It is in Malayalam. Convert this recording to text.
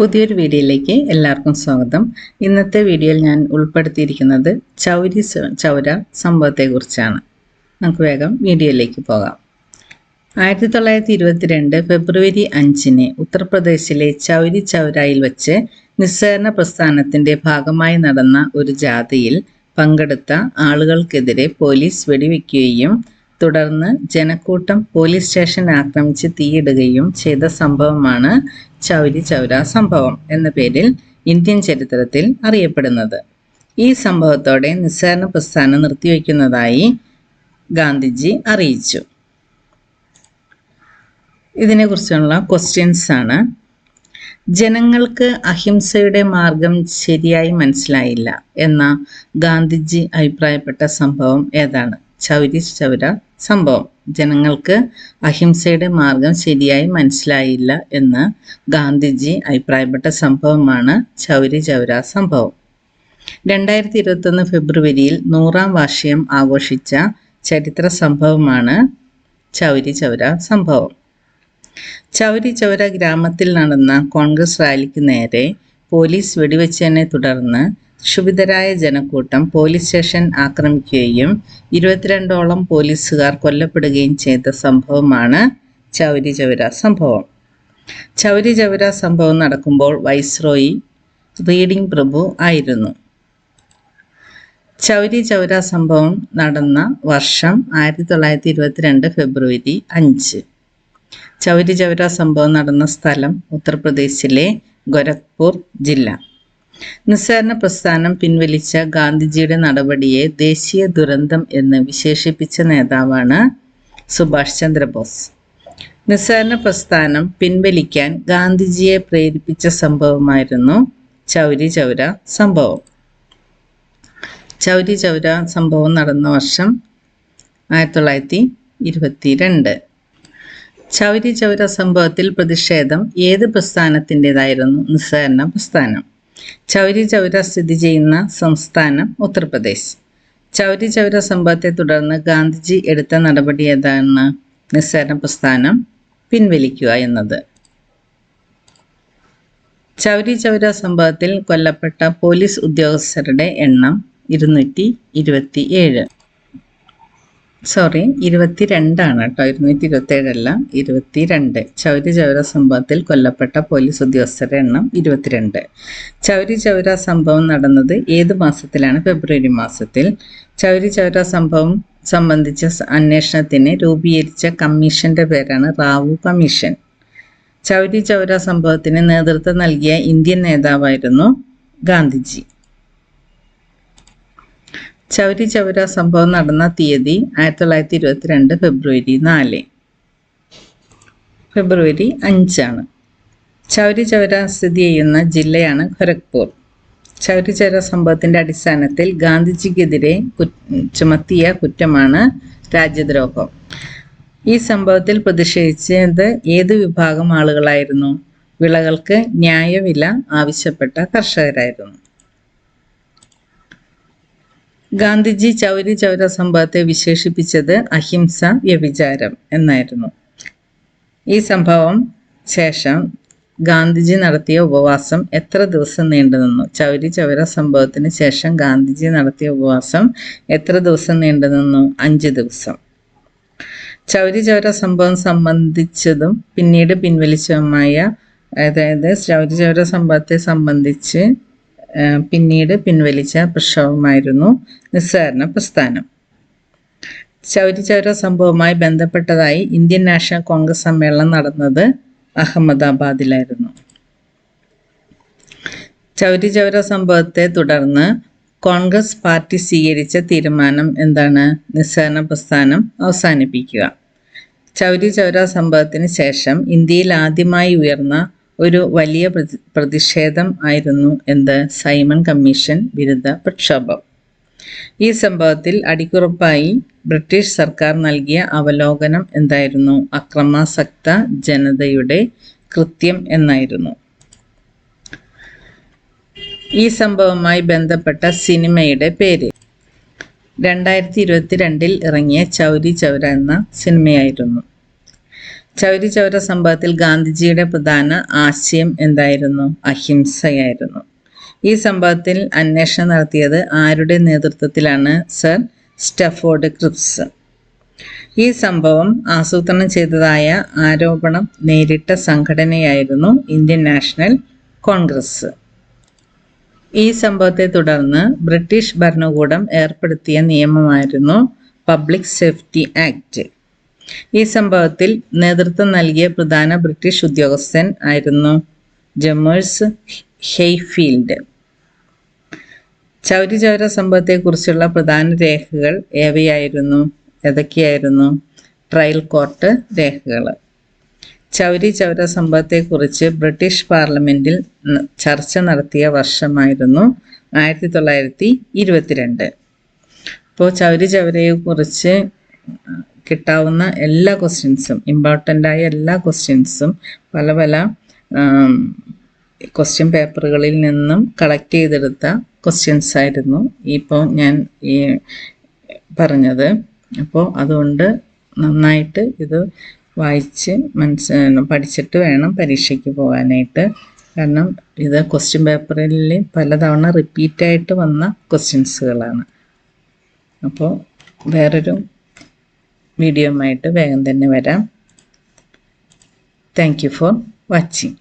പുതിയൊരു വീഡിയോയിലേക്ക് എല്ലാവർക്കും സ്വാഗതം. ഇന്നത്തെ വീഡിയോയിൽ ഞാൻ ഉൾപ്പെടുത്തിയിരിക്കുന്നത് ചൗരി ചൗര സംഭവത്തെക്കുറിച്ചാണ്. നമുക്ക് വേഗം വീഡിയോയിലേക്ക് പോകാം. ആയിരത്തി തൊള്ളായിരത്തി ഇരുപത്തിരണ്ട് ഫെബ്രുവരി അഞ്ചിന് ഉത്തർപ്രദേശിലെ ചൗരി ചൗരായിൽ വച്ച് നിസ്സഹരണ പ്രസ്ഥാനത്തിന്റെ ഭാഗമായി നടന്ന ഒരു ജാഥയിൽ പങ്കെടുത്ത ആളുകൾക്കെതിരെ പോലീസ് വെടിവെക്കുകയും തുടർന്ന് ജനക്കൂട്ടം പോലീസ് സ്റ്റേഷൻ ആക്രമിച്ച് തീയിടുകയും ചെയ്ത സംഭവമാണ് ചൗരി ചൗര സംഭവം എന്ന പേരിൽ ഇന്ത്യൻ ചരിത്രത്തിൽ അറിയപ്പെടുന്നത്. ഈ സംഭവത്തോടെ നിസ്സാരണ പ്രസ്ഥാനം നിർത്തിവെക്കുന്നതായി ഗാന്ധിജി അറിയിച്ചു. ഇതിനെക്കുറിച്ചുള്ള ക്വസ്റ്റ്യൻസ് ആണ്. ജനങ്ങൾക്ക് അഹിംസയുടെ മാർഗം ശരിയായി മനസ്സിലായില്ല എന്ന ഗാന്ധിജി അഭിപ്രായപ്പെട്ട സംഭവം ഏതാണ്? ചൗരി ചൗര സംഭവം. ജനങ്ങൾക്ക് അഹിംസയുടെ മാർഗം ശരിയായി മനസ്സിലായില്ല എന്ന് ഗാന്ധിജി അഭിപ്രായപ്പെട്ട സംഭവമാണ് ചൗരി ചൗര സംഭവം. രണ്ടായിരത്തി ഇരുപത്തൊന്ന് ഫെബ്രുവരിയിൽ നൂറാം വാർഷികം ആഘോഷിച്ച ചരിത്ര സംഭവമാണ് ചൗരി ചൗര സംഭവം. ചൗരി ചൗര ഗ്രാമത്തിൽ നടന്ന കോൺഗ്രസ് റാലിക്ക് നേരെ പോലീസ് വെടിവെച്ചതിനെ തുടർന്ന് ക്ഷുഭിതരായ ജനക്കൂട്ടം പോലീസ് സ്റ്റേഷൻ ആക്രമിക്കുകയും ഇരുപത്തിരണ്ടോളം പോലീസുകാർ കൊല്ലപ്പെടുകയും ചെയ്ത സംഭവമാണ് ചൗരി ചൗര സംഭവം. ചൗരി ചൗര സംഭവം നടക്കുമ്പോൾ വൈസ്രോയി റീഡിംഗ് പ്രഭു ആയിരുന്നു. ചൗരി ചൗര സംഭവം നടന്ന വർഷം ആയിരത്തി തൊള്ളായിരത്തി ഇരുപത്തിരണ്ട് ഫെബ്രുവരി അഞ്ച്. ചൗരി ചൗര സംഭവം നടന്ന സ്ഥലം ഉത്തർപ്രദേശിലെ ഗോരഖ്പൂർ ജില്ല. നിസ്സഹരണ പ്രസ്ഥാനം പിൻവലിച്ച ഗാന്ധിജിയുടെ നടപടിയെ ദേശീയ ദുരന്തം എന്ന് വിശേഷിപ്പിച്ച നേതാവാണ് സുഭാഷ് ചന്ദ്രബോസ്. നിസ്സാരണ പ്രസ്ഥാനം പിൻവലിക്കാൻ ഗാന്ധിജിയെ പ്രേരിപ്പിച്ച സംഭവമായിരുന്നു ചൗരി ചൗര സംഭവം. ചൗരി ചൗര സംഭവം നടന്ന വർഷം ആയിരത്തി തൊള്ളായിരത്തി ഇരുപത്തി രണ്ട് ചൗരി ചൗര സംഭവത്തിൽ പ്രതിഷേധം ഏത് പ്രസ്ഥാനത്തിന്റെതായിരുന്നു നിസ്സഹരണ പ്രസ്ഥാനം? ചൗരി ചൗര സ്ഥിതി ചെയ്യുന്ന സംസ്ഥാനം ഉത്തർപ്രദേശ്. ചൗരി ചൗര സംഭവത്തെ തുടർന്ന് ഗാന്ധിജി എടുത്ത നടപടി ഏതാണ്? നിസ്സാരണ പ്രസ്ഥാനം പിൻവലിക്കുക എന്നത്. ചൗരി ചൗര സംഭവത്തിൽ കൊല്ലപ്പെട്ട പോലീസ് ഉദ്യോഗസ്ഥരുടെ എണ്ണം ഇരുന്നൂറ്റി ഇരുപത്തി ഏഴ് സോറി ഇരുപത്തി രണ്ടാണ് കേട്ടോ. ഇരുന്നൂറ്റി ഇരുപത്തി ഏഴല്ല ഇരുപത്തിരണ്ട്. ചൗരി ചൗര സംഭവത്തിൽ കൊല്ലപ്പെട്ട പോലീസ് ഉദ്യോഗസ്ഥരുടെ എണ്ണം ഇരുപത്തിരണ്ട്. ചൗരി ചൗര സംഭവം നടന്നത് ഏത് മാസത്തിലാണ്? ഫെബ്രുവരി മാസത്തിൽ. ചൗരി ചൗര സംഭവം സംബന്ധിച്ച അന്വേഷണത്തിന് രൂപീകരിച്ച കമ്മീഷന്റെ പേരാണ് റാവു കമ്മീഷൻ. ചൗരി ചൗര സംഭവത്തിന് നേതൃത്വം നൽകിയ ഇന്ത്യൻ നേതാവായിരുന്നു ഗാന്ധിജി. ചൗരി ചൗര സംഭവം നടന്ന തീയതി ആയിരത്തി തൊള്ളായിരത്തി ഇരുപത്തിരണ്ട് ഫെബ്രുവരി നാല്. ഫെബ്രുവരി അഞ്ചാണ്. ചൗരി ചൗര സ്ഥിതി ചെയ്യുന്ന ജില്ലയാണ് ഖൊരഗ്പൂർ. ചൗരി ചൗര സംഭവത്തിന്റെ അടിസ്ഥാനത്തിൽ ഗാന്ധിജിക്കെതിരെ ചുമത്തിയ കുറ്റമാണ് രാജ്യദ്രോഹം. ഈ സംഭവത്തിൽ പ്രതിഷേധിച്ചത് ഏത് വിഭാഗം ആളുകളായിരുന്നു? വിളകൾക്ക് ന്യായവില ആവശ്യപ്പെട്ട കർഷകരായിരുന്നു. ഗാന്ധിജി ചൗരി ചൗര സംഭവത്തെ വിശേഷിപ്പിച്ചത് അഹിംസ വ്യഭിചാരം എന്നായിരുന്നു. ഈ സംഭവം ശേഷം ഗാന്ധിജി നടത്തിയ ഉപവാസം എത്ര ദിവസം നീണ്ടുനിന്നു ചൗരി ചൗര സംഭവത്തിന് ശേഷം ഗാന്ധിജി നടത്തിയ ഉപവാസം എത്ര ദിവസം നീണ്ടുനിന്നു അഞ്ച് ദിവസം. ചൗരി ചൗര സംഭവം സംബന്ധിച്ചതും പിന്നീട് പിൻവലിച്ചതുമായ അതായത് ചൗരി ചൗര സംഭവത്തെ സംബന്ധിച്ച് പിന്നീട് പിൻവലിച്ച പ്രക്ഷോഭമായിരുന്നു നിസ്സഹരണ പ്രസ്ഥാനം. ചൗരി ചൗര സംഭവവുമായി ബന്ധപ്പെട്ടതായി ഇന്ത്യൻ നാഷണൽ കോൺഗ്രസ് സമ്മേളനം നടന്നത് അഹമ്മദാബാദിലായിരുന്നു. ചൗരി ചൗര സംഭവത്തെ തുടർന്ന് കോൺഗ്രസ് പാർട്ടി സ്വീകരിച്ച തീരുമാനം എന്താണ്? നിസ്സഹരണ പ്രസ്ഥാനം അവസാനിപ്പിക്കുക. ചൗരി ചൗര സംഭവത്തിന് ശേഷം ഇന്ത്യയിൽ ആദ്യമായി ഉയർന്ന ഒരു വലിയ പ്രതി- പ്രതിഷേധം ആയിരുന്നു എന്ത് സൈമൺ കമ്മീഷൻ വിരുദ്ധ പ്രക്ഷോഭം. ഈ സംഭവത്തിൽ അടിക്കുറപ്പായി ബ്രിട്ടീഷ് സർക്കാർ നൽകിയ അവലോകനം എന്തായിരുന്നു? അക്രമാസക്ത ജനതയുടെ കൃത്യം എന്നായിരുന്നു. ഈ സംഭവവുമായി ബന്ധപ്പെട്ട സിനിമയുടെ പേര്. രണ്ടായിരത്തി ഇരുപത്തിരണ്ടിൽ ഇറങ്ങിയ ചൗരി ചൗര എന്ന സിനിമയായിരുന്നു. ചൗരി ചൗര സംഭവത്തിൽ ഗാന്ധിജിയുടെ പ്രധാന ആശയം എന്തായിരുന്നു? അഹിംസയായിരുന്നു. ഈ സംഭവത്തിൽ അന്വേഷണം നടത്തിയത് ആരുടെ നേതൃത്വത്തിലാണ് സർ സ്റ്റഫോർഡ് ക്രിപ്സ്. ഈ സംഭവം ആസൂത്രണം ചെയ്തതായ ആരോപണം നേരിട്ട സംഘടനയായിരുന്നു ഇന്ത്യൻ നാഷണൽ കോൺഗ്രസ്. ഈ സംഭവത്തെ തുടർന്ന് ബ്രിട്ടീഷ് ഭരണകൂടം ഏർപ്പെടുത്തിയ നിയമമായിരുന്നു പബ്ലിക് സേഫ്റ്റി ആക്ട്. ഈ സംഭവത്തിൽ നേതൃത്വം നൽകിയ പ്രധാന ബ്രിട്ടീഷ് ഉദ്യോഗസ്ഥൻ ആയിരുന്നു ജമേഴ്സ് ഹെയ്ഫീൽഡ്. ചൗരി ചൗര സംഭവത്തെക്കുറിച്ചുള്ള പ്രധാന രേഖകൾ ഏവയായിരുന്നു? ഏതൊക്കെയായിരുന്നു? ട്രയൽ കോർട്ട് രേഖകൾ. ചൗരി ചൗര സംഭവത്തെക്കുറിച്ച് ബ്രിട്ടീഷ് പാർലമെന്റിൽ ചർച്ച നടത്തിയ വർഷമായിരുന്നു ആയിരത്തി തൊള്ളായിരത്തി ഇരുപത്തിരണ്ട്. അപ്പോൾ ചൗരി ചൗരയെക്കുറിച്ച് കിട്ടാവുന്ന എല്ലാ ക്വസ്റ്റ്യൻസും ഇമ്പോർട്ടന്റ് ആയ എല്ലാ ക്വസ്റ്റ്യൻസും പല പല ക്വസ്റ്റ്യൻ പേപ്പറുകളിൽ നിന്നും കളക്ട് ചെയ്തെടുത്ത ക്വസ്റ്റ്യൻസ് ആയിരുന്നു ഇപ്പോൾ ഞാൻ ഈ പറഞ്ഞത്. അപ്പോൾ അതുകൊണ്ട് നന്നായിട്ട് ഇത് വായിച്ച് മനസ് പഠിച്ചിട്ട് വേണം പരീക്ഷയ്ക്ക് പോകാനായിട്ട്. കാരണം ഇത് ക്വസ്റ്റ്യൻ പേപ്പറിൽ പലതവണ റിപ്പീറ്റായിട്ട് വന്ന ക്വസ്റ്റ്യൻസുകളാണ് അപ്പോൾ വേറൊരു വീഡിയോയുമായിട്ട് വേഗം തന്നെ വരാം. Thank for watching